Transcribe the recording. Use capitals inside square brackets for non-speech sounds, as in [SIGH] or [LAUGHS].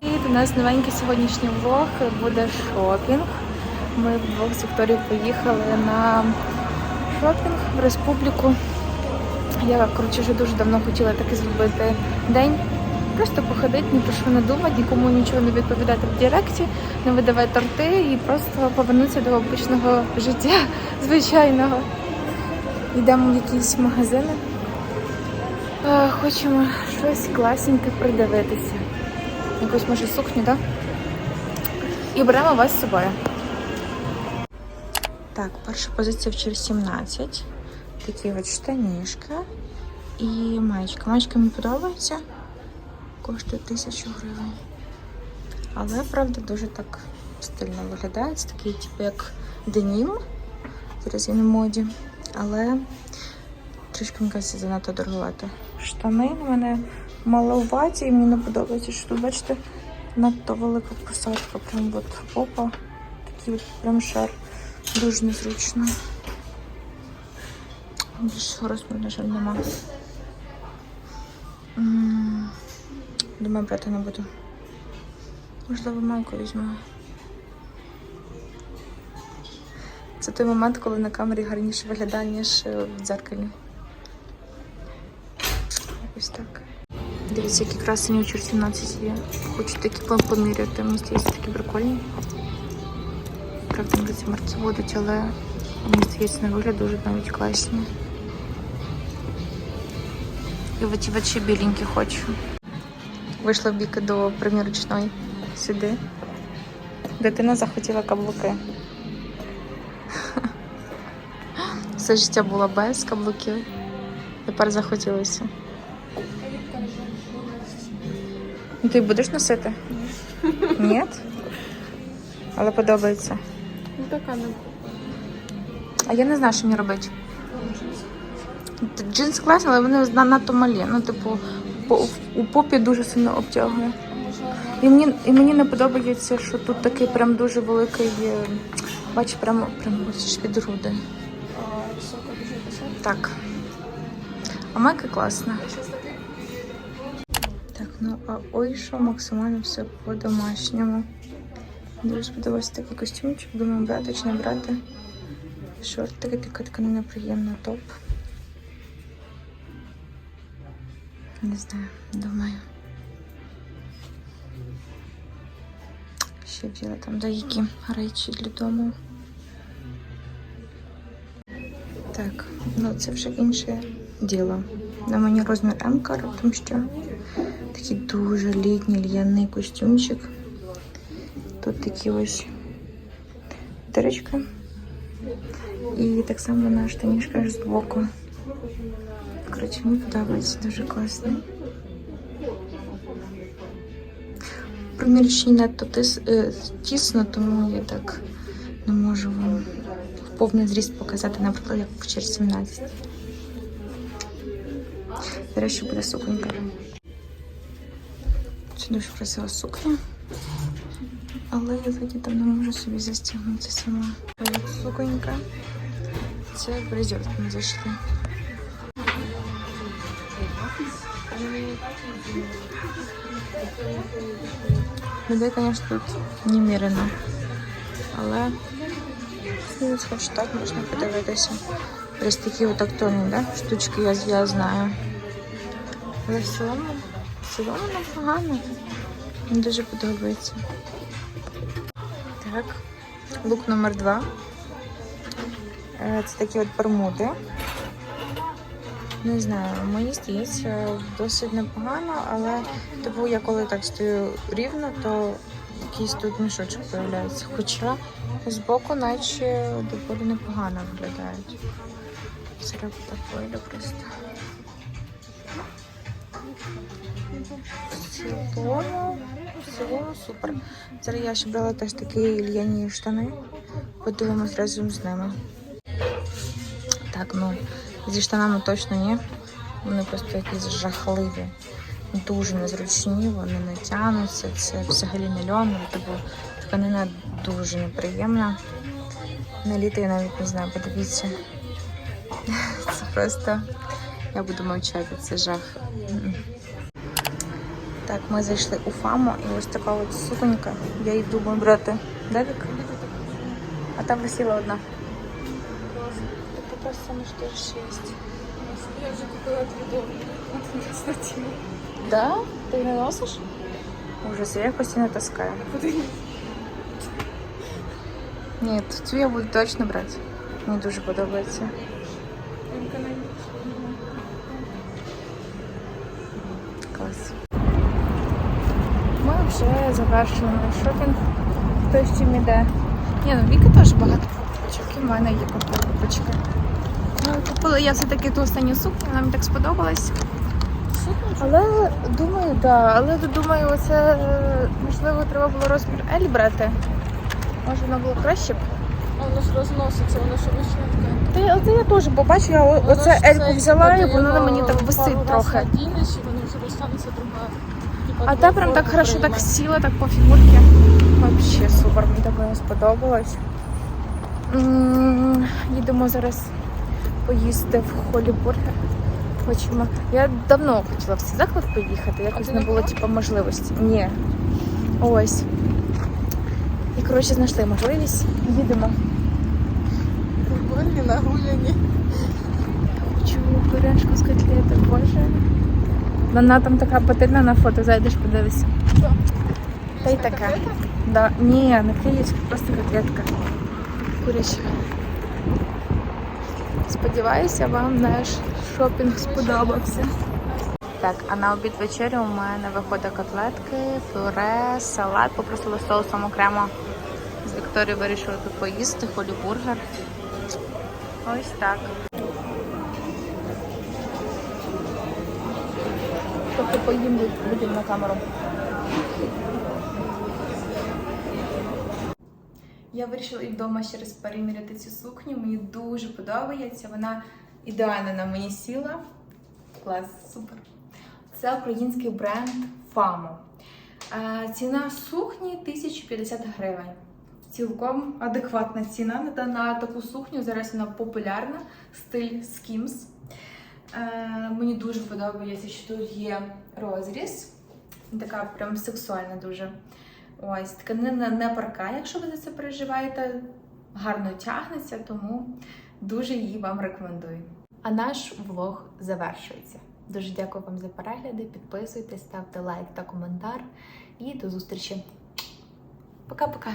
І у нас новенький сьогоднішній влог буде шопінг. Ми вдвох з Вікторією поїхали на шопінг в республіку. Я коротше вже дуже давно хотіла таки зробити день. Просто походити, ні про що не думати, нікому нічого не відповідати в Директі, не видавати торти і просто повернутися до обичного життя [LAUGHS] звичайного. Йдемо в якісь магазини. Е, Хочемо щось класненьке придивитися. Якусь може сукню, так? І беремо вас з собою. Так, перша позиція в через 17. Такі от штанішки і маєчка. Маєчка мені подобається. Коштує тисячу гривень. Але, правда, дуже так стильно виглядає. Це такий, типу, як денім. Зараз він в моді. Але трішки мені кажеться, занадто дороговато. Штани в мене маловаті і мені не подобається, що тут, бачите, надто велика посадка. Прям от попа. Такий от прям шар. Дуже незручно. Більшого розміру, на жаль, нема. Думаю, брати не буду. Можливо, майку візьму. Це той момент, коли на камері гарніше виглядає, ніж е, в дзеркалі. Ось так. Дивіться, які красені у 17 є. Хочу такі пом- поміряти. Мені здається, такі прикольні. Правда, мені ці марки але мені здається, на вигляд дуже навіть класні. І от от біленькі хочу. Вийшла в бік до примірочної сюди. Дитина захотіла каблуки. [LAUGHS] Все життя було без каблуків. Тепер захотілося. Ну, Ти будеш носити? Ні? Ні? Але подобається. Ну така не А я не знаю, що мені робити. Джинс класні, але вони на- надто малі. Ну, типу, у попі дуже сильно обтягує. І мені, і мені не подобається, що тут такий прям дуже великий, е, бач, прямо, прямо під груди. Так. А майка класна. Так, ну а ой, що максимально все по-домашньому. Дуже сподобався такий костюмчик. Думаю, брати чи не брати. Шортики, така тканина приємна, топ. Не знаю, думаю. Ще вділа там деякі речі для дому. Так, ну це вже інше діло. На мені розмір М, тому що такий дуже літній льняний костюмчик. Тут такі ось дирочки. І так само на штанішках з боку. Коротше, мені подобається дуже класно. Примірчні надто е, тісно, тому я так не можу вам повний зріст показати, наприклад, як через 17. Зараз ще буде суконька. Це дуже красива сукня. Але я тоді там не можу собі застігнути сама. Суконька. Це в ми зайшли. Людей, звісно, тут немірено. Але ну, хоч так можна подивитися. Ось такі от актуальні, да? штучки я, я знаю. Але в цілому, в цілому непогано. Мені дуже подобається. Так, лук номер два. Е, Це такі от бермуди. Не знаю, мені здається, досить непогано, але типу я коли так стою рівно, то якийсь тут мішочок з'являється. Хоча збоку наче доволі непогано виглядають. Зараз так просто. В цілому супер. Зараз я ще брала теж такі льняні штани. Подивимось разом з ними. Так, ну, зі штанами точно ні. Вони просто якісь жахливі. Дуже незручні, вони не тянуться. Це взагалі не льон, така Тканина дуже неприємна. На літо я навіть не знаю, подивіться. [LAUGHS] Це просто. Я буду мовчати, це жах. Так, ми зайшли у Фаму і ось така от суконька. Я її думаю брати. Девік? А там висіла одна. Раз самое что же есть. Я уже купила две дома. Да? Ты не носишь? Ужас, я їх постійно таскаю. Ні, цю я буду точно брати. Мені дуже подобається. Клас. Ми вже завершили наш шопінг. Хто з чим іде? Ні, ну Віка теж багато покупочок. І в мене є покупочки. Ну, купила я все-таки ту останню сукню, вона мені так сподобалась. Але думаю, да. Але думаю, оце е, можливо треба було розмір L брати. Може воно було краще б. А воно ж розноситься, воно ж обычно таке. Та я- це я теж побачу, я о- оце Ельку взяла і воно на мені так висить трохи. Надінеш, і воно вже достанеться друга. Типа, А та прям так хорошо так сіла, так по фігурці. Вообще супер, мені так сподобалось. Їдемо зараз поїсти в Холі Бургер. Хочемо. Я давно хотіла в цей заклад поїхати, якось не було типу, можливості. Ні. Ось. І коротше знайшли можливість. Їдемо. Футбольні, нагуляні. Хочу пюрешку з котлети, боже. Вона там така апетитна на фото, зайдеш, подивишся. Та й таке. Да. Ні, не київська, просто котлетка. Куряча. Сподіваюся, вам наш шопінг сподобався. Так, а на обід вечерю у мене виходить котлетки, пюре, салат. Попросила соусом окремо. З Вікторією вирішили тут поїсти, холі бургер. Ось так. Трохи поїм будемо на камеру. Я вирішила і вдома ще раз переміряти цю сукню. Мені дуже подобається. Вона ідеально на мені сіла. Клас, супер. Це український бренд Фамо. Е, Ціна сукні 1050 гривень. Цілком адекватна ціна на, на таку сукню. Зараз вона популярна. Стиль Skims. Е, мені дуже подобається, що тут є розріз. Така прям сексуальна дуже. Ось, тканина не парка, якщо ви за це переживаєте. Гарно тягнеться, тому дуже її вам рекомендую. А наш влог завершується. Дуже дякую вам за перегляди. Підписуйтесь, ставте лайк та коментар. І до зустрічі. Пока-пока.